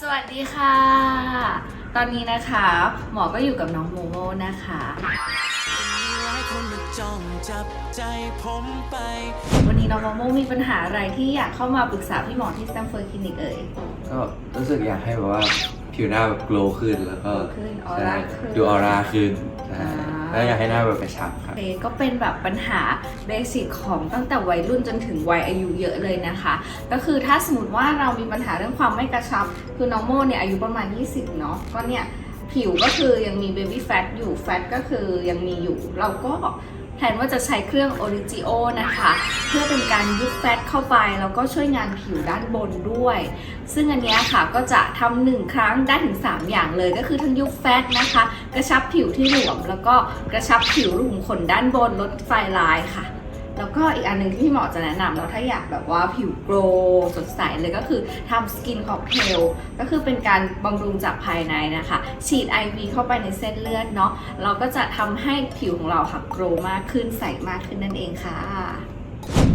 สวัสดีค่ะ ตอนนี้นะคะ หมอก็อยู่กับน้องโมโมนะคะหลายคนมาจ้องจับใจผมไปวันนี้น้องโมโมมีปัญหาอะไรที่อยากเข้ามาปรึกษาพี่หมอที่สแตมเฟิร์ดคลินิกเอ่ย ก็รู้สึกอยากให้แบบว่าผิวหน้าแบบโกลว์ขึ้นแล้วก็โกลว์ขึ้นออร่าใช่ขึ้น ดูออร่าขึ้นใช่อ่า แล้วอยากให้หน้าแบบกระชับครับโอเคก็เป็นแบบปัญหาเบสิกของตั้งแต่วัยรุ่นจนถึงวัยอายุเยอะเลยนะคะ ก็คือถ้าสมมติว่าเรามีปัญหาเรื่องความไม่กระชับ คือน้องโมเนี่ยอายุประมาณ 20 เนาะก็เนี่ย ผิวก็คือยังมีเบบี้แฟตอยู่แฟตก็คือยังมีอยู่ เราก็แผนว่าจะใช้เครื่อง Origio นะคะ เพื่อเป็นการยุบแฟตเข้าไป แล้วก็ช่วยงานผิวด้านบนด้วย ซึ่งอันนี้ค่ะก็จะทำหนึ่งครั้งได้ถึง 3 อย่างเลยก็คือทั้งยุบแฟตนะคะ กระชับผิวที่หลวม แล้วก็กระชับผิวรูขุมขนด้านบนลดไฟลายค่ะ แล้วก็อีกอันหนึ่งที่พี่หมอจะแนะนำแล้วถ้าอยากแบบว่าผิวโกลว์สดใสเลยก็คือทำสกินค็อกเทลก็คือเป็นการบำรุงจากภายในนะคะ ฉีด IV เข้าไปในเส้นเลือดเนาะเราก็จะทำให้ผิวของเราค่ะโกลว์มากขึ้นใสมากขึ้นนั่นเองค่ะ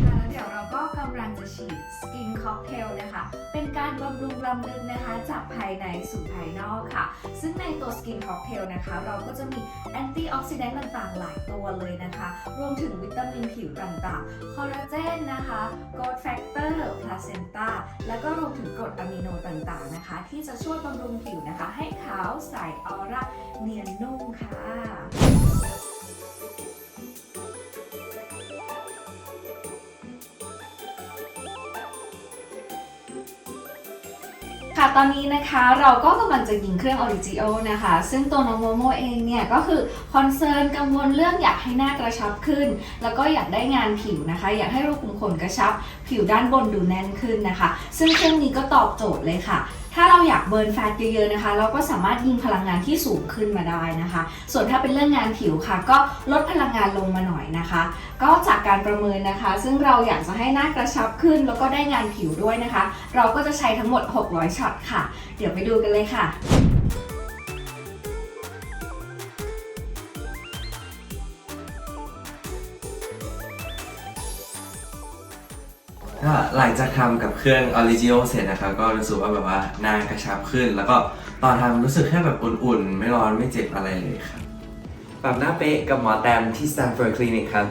แล้วเดี๋ยวเราก็กำลังจะฉีดสกินค็อกเทลนะคะ เป็นการบำรุงลำลึกนะคะ จากภายในสู่ภายนอกค่ะ ซึ่งในตัวสกินค็อกเทลนะคะ เราก็จะมี ตี้ออกซิแดนต์ต่างๆ หลายตัวเลยนะคะ รวมถึงวิตามินผิวต่างๆ คอลลาเจนนะคะโกลด์แฟกเตอร์พลาเซนตาแล้วก็รวมถึงกรดอะมิโนต่างๆนะคะ ที่จะช่วยบำรุงผิวนะคะ ให้ขาวใสออร่าเนียนนุ่มค่ะ ค่ะตอนนี้นะคะเราก็กำลังจะยิงเครื่อง Origio นะคะ ซึ่งตัวน้องโมโมเองเนี่ยก็คือคอนเซิร์นกังวลเรื่องอยากให้หน้ากระชับขึ้น แล้วก็อยากได้งานผิวนะคะ อยากให้รูขุมขนกระชับ ผิวด้านบนดูแน่นขึ้นนะคะ ซึ่งเครื่องนี้ก็ตอบโจทย์เลยค่ะ ถ้าเราอยากเบิร์นแฟตเยอะๆนะคะ เราก็สามารถยิงพลังงานที่สูงขึ้นมาได้นะคะ ส่วนถ้าเป็นเรื่องงานผิวค่ะ ก็ลดพลังงานลงมาหน่อยนะคะ ก็จากการประเมินนะคะ ซึ่งเราอยากจะให้หน้ากระชับขึ้น แล้วก็ได้งานผิวด้วยนะคะ เราก็จะใช้ทั้งหมด 600ช็อตค่ะ เดี๋ยวไปดูกันเลยค่ะ ก็หลังจากทำกับเครื่องออริจิโอเสร็จนะครับก็รู้สึกว่าแบบว่าหน้ากระชับขึ้น แล้วก็ตอนทำรู้สึกแค่แบบอุ่นๆ ไม่ร้อนไม่เจ็บอะไรเลยครับปรับหน้าเป๊ะกับหมอแตมที่ Stanford Clinic ครับ